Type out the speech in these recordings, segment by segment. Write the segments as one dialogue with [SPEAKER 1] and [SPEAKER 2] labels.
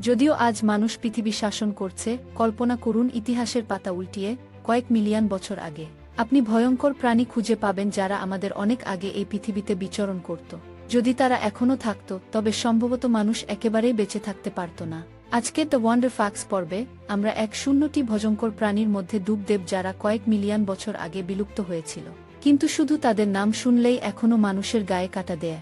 [SPEAKER 1] যদিও আজ মানুষ পৃথিবী শাসন করছে, কল্পনা করুন ইতিহাসের পাতা উল্টিয়ে, কয়েক মিলিয়ন বছর আগে। আপনি ভয়ঙ্কর প্রাণী খুঁজে পাবেন যারা আমাদের অনেক আগে এই পৃথিবীতে বিচরণ করত। যদি তারা এখনও থাকত, তবে সম্ভবত মানুষ একেবারেই বেঁচে থাকতে পারত না। আজকে দ্য ওয়ান্ডার ফাক্স পর্বে আমরা এক শূন্যটি ভয়ঙ্কর প্রাণীর মধ্যে ডুব দেব যারা কয়েক মিলিয়ন বছর আগে বিলুপ্ত হয়েছিল। কিন্তু শুধু তাদের নাম শুনলেই এখনও মানুষের গায়ে কাটা দেয়।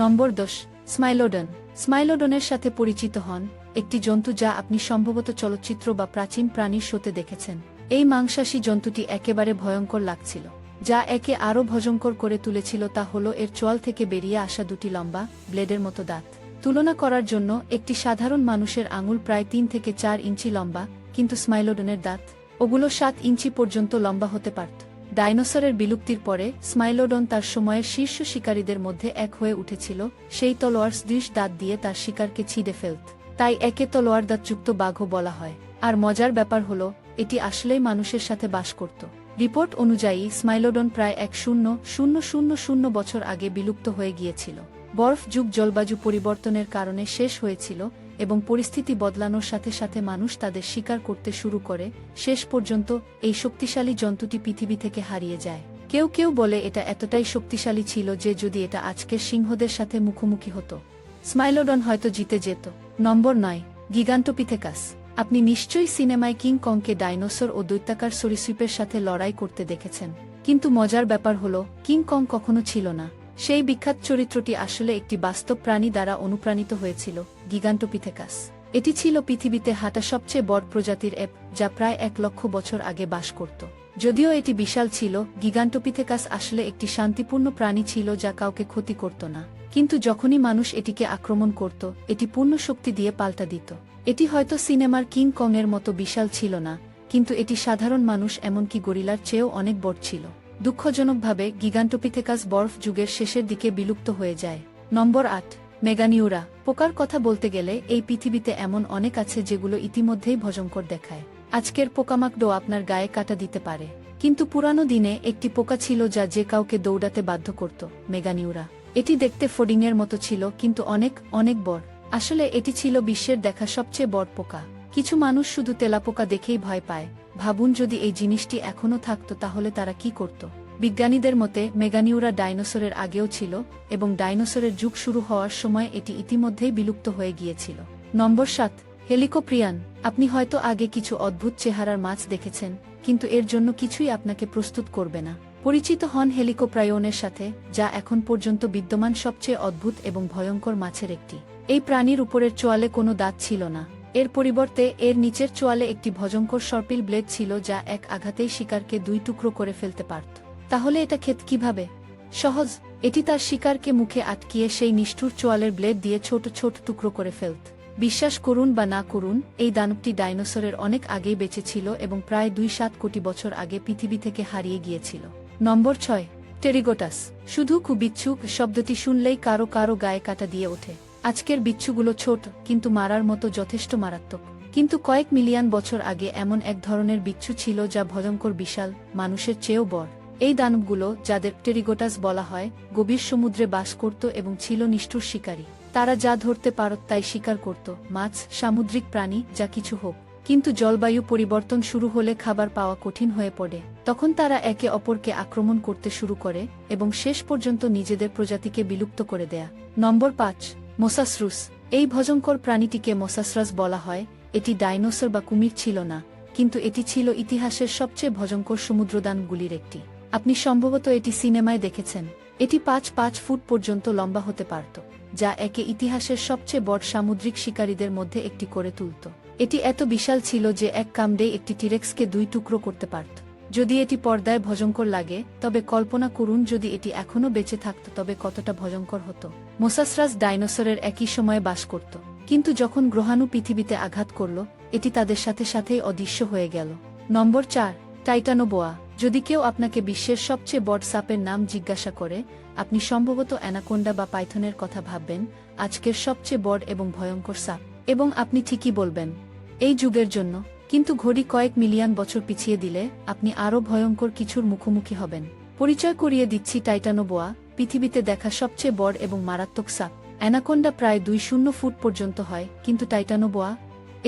[SPEAKER 1] নম্বর দশ, স্মাইলোডন। স্মাইলোডনের সাথে পরিচিত হন একটি জন্তু যা আপনি সম্ভবত চলচ্চিত্র বা প্রাচীন প্রাণীর শোতে দেখেছেন। এই মাংসাশী জন্তুটি একেবারে ভয়ঙ্কর লাগছিল, যা একে আরও ভজঙ্কর করে তুলেছিল তা হল এর চোয়াল থেকে বেরিয়ে আসা দুটি লম্বা, ব্লেডের মতো দাঁত। তুলনা করার জন্য একটি সাধারণ মানুষের আঙুল প্রায় তিন থেকে চার ইঞ্চি লম্বা, কিন্তু স্মাইলোডনের দাঁত, ওগুলো সাত ইঞ্চি পর্যন্ত লম্বা হতে পারত। ডাইনোসরের বিলুপ্তির পরে স্মাইলোডন তার সময়ের শীর্ষ শিকারীদের মধ্যে এক হয়ে উঠেছিল, সেই তলোয়ার দৃশ দাঁত দিয়ে তার শিকারকে ছিঁড়ে ফেলত। তাই একে তলোয়ার দাঁতযুক্ত বাঘও বলা হয়। আর মজার ব্যাপার হল, এটি আসলেই মানুষের সাথে বাস করত। রিপোর্ট অনুযায়ী স্মাইলোডন প্রায় এক শূন্য শূন্য শূন্য শূন্য বছর আগে বিলুপ্ত হয়ে গিয়েছিল। বরফ যুগ জলবায়ু পরিবর্তনের কারণে শেষ হয়েছিল এবং পরিস্থিতি বদলানোর সাথে সাথে মানুষ তাদের শিকার করতে শুরু করে, শেষ পর্যন্ত এই শক্তিশালী জন্তুটি পৃথিবী থেকে হারিয়ে যায়। কেউ কেউ বলে এটা এতটাই শক্তিশালী ছিল যে যদি এটা আজকের সিংহদের সাথে মুখোমুখি হতো। স্মাইলোডন হয়তো জিতে যেত। নম্বর নয়, গিগান্টোপিথেকাস। আপনি নিশ্চয়ই সিনেমায় কিং কংকে ডাইনোসর ও দৈত্যাকার সরিসৃপের সাথে লড়াই করতে দেখেছেন। কিন্তু মজার ব্যাপার হল, কিং কং কখনো ছিল না। সেই বিখ্যাত চরিত্রটি আসলে একটি বাস্তব প্রাণী দ্বারা অনুপ্রাণিত হয়েছিল, গিগান্টোপিথেকাস। এটি ছিল পৃথিবীতে হাঁটা সবচেয়ে বড় প্রজাতির অ্যাপ, যা প্রায় এক লক্ষ বছর আগে বাস করত। যদিও এটি বিশাল ছিল, গিগান্টোপিথেকাস আসলে একটি শান্তিপূর্ণ প্রাণী ছিল যা কাউকে ক্ষতি করত না। কিন্তু যখনই মানুষ এটিকে আক্রমণ করত, এটি পূর্ণ শক্তি দিয়ে পাল্টা দিত। এটি হয়তো সিনেমার কিং কং এর মতো বিশাল ছিল না, কিন্তু এটি সাধারণ মানুষ এমনকি গরিলার চেয়েও অনেক বড় ছিল। দুঃখজনকভাবে গিগান্টোপিথেকাস বরফ যুগের শেষের দিকে বিলুপ্ত হয়ে যায়। নম্বর আট, মেগানিউরা। পোকার কথা বলতে গেলে এই পৃথিবীতে এমন অনেক আছে যেগুলো ইতিমধ্যেই ভজঙ্কর দেখায়। আজকের পোকামাকডো আপনার গায়ে কাটা দিতে পারে। কিন্তু পুরানো দিনে একটি পোকা ছিল যা যে কাউকে দৌড়াতে বাধ্য করত, মেগানিউরা। এটি দেখতে ফোডিংয়ের মতো ছিল, কিন্তু অনেক অনেক বড়। আসলে এটি ছিল বিশ্বের দেখা সবচেয়ে বড় পোকা। কিছু মানুষ শুধু তেলাপোকা দেখেই ভয় পায়। ভাবুন যদি এই জিনিসটি এখনও থাকত তাহলে তারা কি করত। বিজ্ঞানীদের মতে, মেগানিউরা ডাইনোসরের আগেও ছিল এবং ডাইনোসরের যুগ শুরু হওয়ার সময় এটি ইতিমধ্যেই বিলুপ্ত হয়ে গিয়েছিল। নম্বর সাত, হেলিকোপ্রিয়ান, আপনি হয়তো আগে কিছু অদ্ভুত চেহারার মাছ দেখেছেন, কিন্তু এর জন্য কিছুই আপনাকে প্রস্তুত করবে না। পরিচিত হন হেলিকোপ্রায়নের সাথে, যা এখন পর্যন্ত বিদ্যমান সবচেয়ে অদ্ভুত এবং ভয়ঙ্কর মাছের একটি। এই প্রাণীর উপরের চোয়ালে কোনো দাঁত ছিল না। এর পরিবর্তে এর নিচের চোয়ালে একটি ভয়ঙ্কর সর্পিল ব্লেড ছিল যা এক আঘাতেই শিকারকে দুই টুকরো করে ফেলতে পারত। তাহলে এটা ক্ষেত কীভাবে? সহজ, এটি তার শিকারকে মুখে আটকিয়ে সেই নিষ্ঠুর চোয়ালের ব্লেড দিয়ে ছোট ছোট টুকরো করে ফেলত। বিশ্বাস করুন বা না করুন, এই দানবটি ডাইনোসরের অনেক আগেই বেঁচে ছিল এবং প্রায় দুই সাত কোটি বছর আগে পৃথিবী থেকে হারিয়ে গিয়েছিল। নম্বর ছয়, টেরিগোটাস। শুধু কুবিচ্ছুক শব্দটি শুনলেই কারও কারও গায়ে কাটা দিয়ে ওঠে। আজকের বিচ্ছুগুলো ছোট, কিন্তু মারার মতো যথেষ্ট মারাত্মক। কিন্তু কয়েক মিলিয়ন বছর আগে এমন এক ধরনের বিচ্ছু ছিল যা ভয়ঙ্কর বিশাল, মানুষের চেয়েও বড়। এই দানবগুলো, যাদের টেরিগোটাস বলা হয়, গভীর সমুদ্রে বাস করত এবং ছিল নিষ্ঠুর শিকারী। তারা যা ধরতে পারত তাই শিকার করত, মাছ, সামুদ্রিক প্রাণী, যা কিছু হোক। কিন্তু জলবায়ু পরিবর্তন শুরু হলে খাবার পাওয়া কঠিন হয়ে পড়ে। তখন তারা একে অপরকে আক্রমণ করতে শুরু করে এবং শেষ পর্যন্ত নিজেদের প্রজাতিকে বিলুপ্ত করে দেয়া। নম্বর পাঁচ মোসাসরুস, এই ভয়ঙ্কর প্রাণীটিকে মোসাসরাস বলা হয়, এটি ডাইনোসর বা কুমির ছিল না, কিন্তু এটি ছিল ইতিহাসের সবচেয়ে ভয়ঙ্কর সমুদ্রদানগুলির একটি। আপনি সম্ভবত এটি সিনেমায় দেখেছেন, এটি পাঁচ পাঁচ ফুট পর্যন্ত লম্বা হতে পারত, যা একে ইতিহাসের সবচেয়ে বড় সামুদ্রিক শিকারীদের মধ্যে একটি করে তুলত। এটি এত বিশাল ছিল যে এক কামড়ে একটি টিরেক্সকে দুই টুকরো করতে পারত। যদি এটি পর্দায় ভয়ঙ্কর লাগে, তবে কল্পনা করুন যদি এটি এখনও বেঁচে থাকত তবে কতটা ভয়ঙ্কর হতো। মোসাসরাস ডাইনোসরের একই সময়ে বাস করত। কিন্তু যখন গ্রহাণু পৃথিবীতে আঘাত করল, এটি তাদের সাথে সাথেই অদৃশ্য হয়ে গেল। নম্বর চার, টাইটানোবোয়া, যদি কেউ আপনাকে বিশ্বের সবচেয়ে বড় সাপের নাম জিজ্ঞাসা করে, আপনি সম্ভবত অ্যানাকোন্ডা বা পাইথনের কথা ভাববেন, আজকের সবচেয়ে বড় এবং ভয়ঙ্কর সাপ। এবং আপনি ঠিকই বলবেন, এই যুগের জন্য, কিন্তু ঘড়ি কয়েক মিলিয়ন বছর পিছিয়ে দিলে, আপনি আরও ভয়ঙ্কর কিছুর মুখোমুখি হবেন। পরিচয় করিয়ে দিচ্ছি টাইটানোবোয়া পৃথিবীতে দেখা সবচেয়ে বড় এবং মারাত্মক সাপ। অ্যানাকোন্ডা প্রায় দুই শূন্য ফুট পর্যন্ত হয়, কিন্তু টাইটানোবোয়া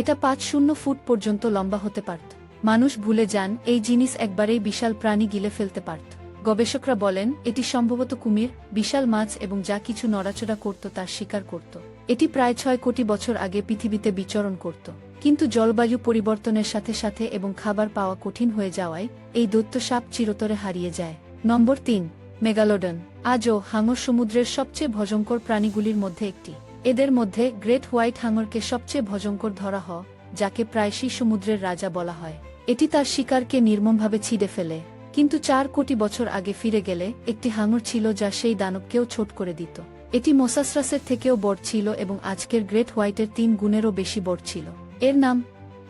[SPEAKER 1] এটা পাঁচ শূন্য ফুট পর্যন্ত লম্বা হতে পারত। মানুষ ভুলে যান, এই জিনিস একবারেই বিশাল প্রাণী গিলে ফেলতে পারত। গবেষকরা বলেন, এটি সম্ভবত কুমির, বিশাল মাছ এবং যা কিছু নড়াচড়া করত তার শিকার করত। এটি প্রায় ছয় কোটি বছর আগে পৃথিবীতে বিচরণ করত। কিন্তু জলবায়ু পরিবর্তনের সাথে সাথে এবং খাবার পাওয়া কঠিন হয়ে যাওয়ায়, এই দৈত্য সাপ চিরতরে হারিয়ে যায়। নম্বর তিন মেগালোডন, আজও হাঙর সমুদ্রের সবচেয়ে ভজঙ্কর প্রাণীগুলির মধ্যে একটি। এদের মধ্যে গ্রেট হোয়াইট হাঙরকে সবচেয়ে ভজঙ্কর ধরা হয় যাকে প্রায়শই সমুদ্রের রাজা বলা হয়। এটি তার শিকারকে নির্মমভাবে ছিঁড়ে ফেলে, কিন্তু চার কোটি বছর আগে ফিরে গেলে একটি হাঙর ছিল যা সেই দানবকেও ছোট করে দিত। এটি মোসাসরাসের থেকেও বড় ছিল এবং আজকের গ্রেট হোয়াইটের তিন গুণেরও বেশি বড় ছিল। এর নাম,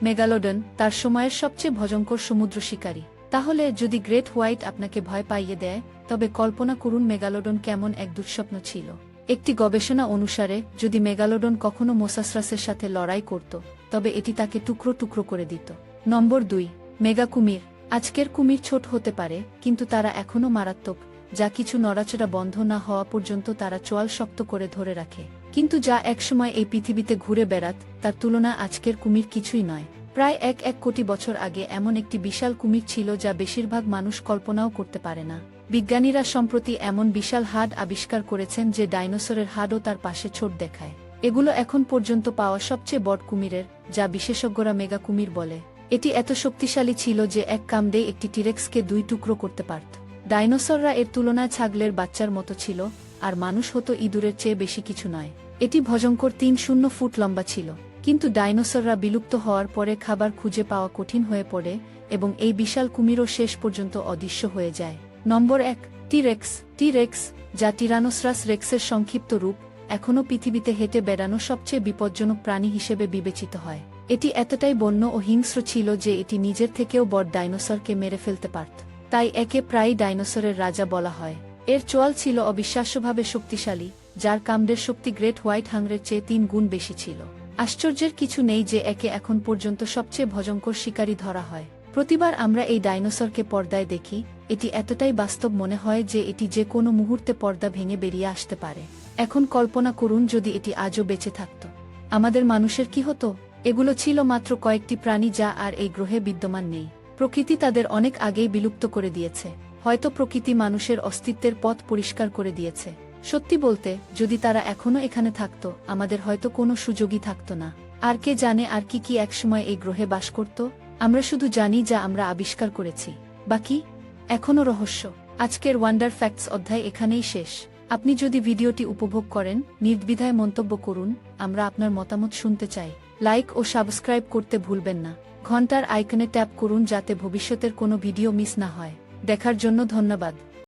[SPEAKER 1] মেগালোডন, তার সময়ের সবচেয়ে ভজঙ্কর সমুদ্র শিকারী। তাহলে যদি গ্রেট হোয়াইট আপনাকে ভয় পাইয়ে দেয় তবে কল্পনা করুন মেগালোডন কেমন এক দুঃস্বপ্ন ছিল। একটি গবেষণা অনুসারে, যদি মেগালোডন কখনো মোসাসরাসের সাথে লড়াই করত, তবে এটি তাকে টুকরো টুকরো করে দিত। নম্বর দুই, মেগা কুমির। আজকের কুমির ছোট হতে পারে, কিন্তু তারা এখনও মারাত্মক, যা কিছু নড়াচড়া বন্ধ না হওয়া পর্যন্ত তারা চোয়াল শক্ত করে ধরে রাখে। কিন্তু যা একসময় এই পৃথিবীতে ঘুরে বেড়াত, তার তুলনা আজকের কুমির কিছুই নয়। প্রায় এক এক কোটি বছর আগে এমন একটি বিশাল কুমির ছিল যা বেশিরভাগ মানুষ কল্পনাও করতে পারে না। বিজ্ঞানীরা সম্প্রতি এমন বিশাল হাড আবিষ্কার করেছেন যে ডাইনোসরের হাডও তার পাশে ছোট দেখায়। এগুলো এখন পর্যন্ত পাওয়া সবচেয়ে বড় কুমিরের, যা বিশেষজ্ঞরা মেগা কুমির বলে। এটি এত শক্তিশালী ছিল যে এক কামড়ে একটি টিরেক্সকে দুই টুকরো করতে পারত। ডাইনোসররা এর তুলনায় ছাগলের বাচ্চার মতো ছিল, আর মানুষ হতো ইঁদুরের চেয়ে বেশি কিছু নয়। এটি ভজঙ্কর তিন শূন্য ফুট লম্বা ছিল। কিন্তু ডাইনোসররা বিলুপ্ত হওয়ার পরে খাবার খুঁজে পাওয়া কঠিন হয়ে পড়ে এবং এই বিশাল কুমিরও শেষ পর্যন্ত অদৃশ্য হয়ে যায়। নম্বর এক, টিরেক্স টিরেক্স, যা টিরানোসরাস রেক্সের সংক্ষিপ্ত রূপ, এখনও পৃথিবীতে হেঁটে বেড়ানো সবচেয়ে বিপজ্জনক প্রাণী হিসেবে বিবেচিত হয়। এটি এতটাই বন্য ও হিংস্র ছিল যে এটি নিজের থেকেও বড় ডাইনোসরকে মেরে ফেলতে পারত। তাই একে প্রায় ডাইনোসরের রাজা বলা হয়। এর চোয়াল ছিল অবিশ্বাস্যভাবে শক্তিশালী, যার কামড়ের শক্তি গ্রেট হোয়াইট হাংরের চেয়ে তিন গুণ বেশি ছিল। আশ্চর্যের কিছু নেই যে একে এখন পর্যন্ত সবচেয়ে ভজঙ্কর শিকারী ধরা হয়। প্রতিবার আমরা এই ডাইনোসরকে পর্দায় দেখি, এটি এতটাই বাস্তব মনে হয় যে এটি যে কোনো মুহূর্তে পর্দা ভেঙে বেরিয়ে আসতে পারে। এখন কল্পনা করুন যদি এটি আজও বেঁচে থাকত। আমাদের মানুষের কি হতো? এগুলো ছিল মাত্র কয়েকটি প্রাণী যা আর এই গ্রহে বিদ্যমান নেই। প্রকৃতি তাদের অনেক আগেই বিলুপ্ত করে দিয়েছে। হয়তো প্রকৃতি মানুষের অস্তিত্বের পথ পরিষ্কার করে দিয়েছে। সত্যি বলতে, যদি তারা এখনও এখানে থাকত, আমাদের হয়তো কোনো সুযোগই থাকত না। আর কে জানে আর কি কি একসময় এই গ্রহে বাস করত? আমরা শুধু জানি যা আমরা আবিষ্কার করেছি। বাকি, এখনও রহস্য। আজকের ওয়ান্ডার ফ্যাক্টস অধ্যায় এখানেই শেষ। আপনি যদি ভিডিওটি উপভোগ করেন, নির্দ্বিধায় মন্তব্য করুন, আমরা আপনার মতামত শুনতে চাই। লাইক ও সাবস্ক্রাইব করতে ভুলবেন না। ঘণ্টার আইকনে ট্যাপ করুন যাতে ভবিষ্যতের কোনো ভিডিও মিস না হয়। দেখার জন্য ধন্যবাদ।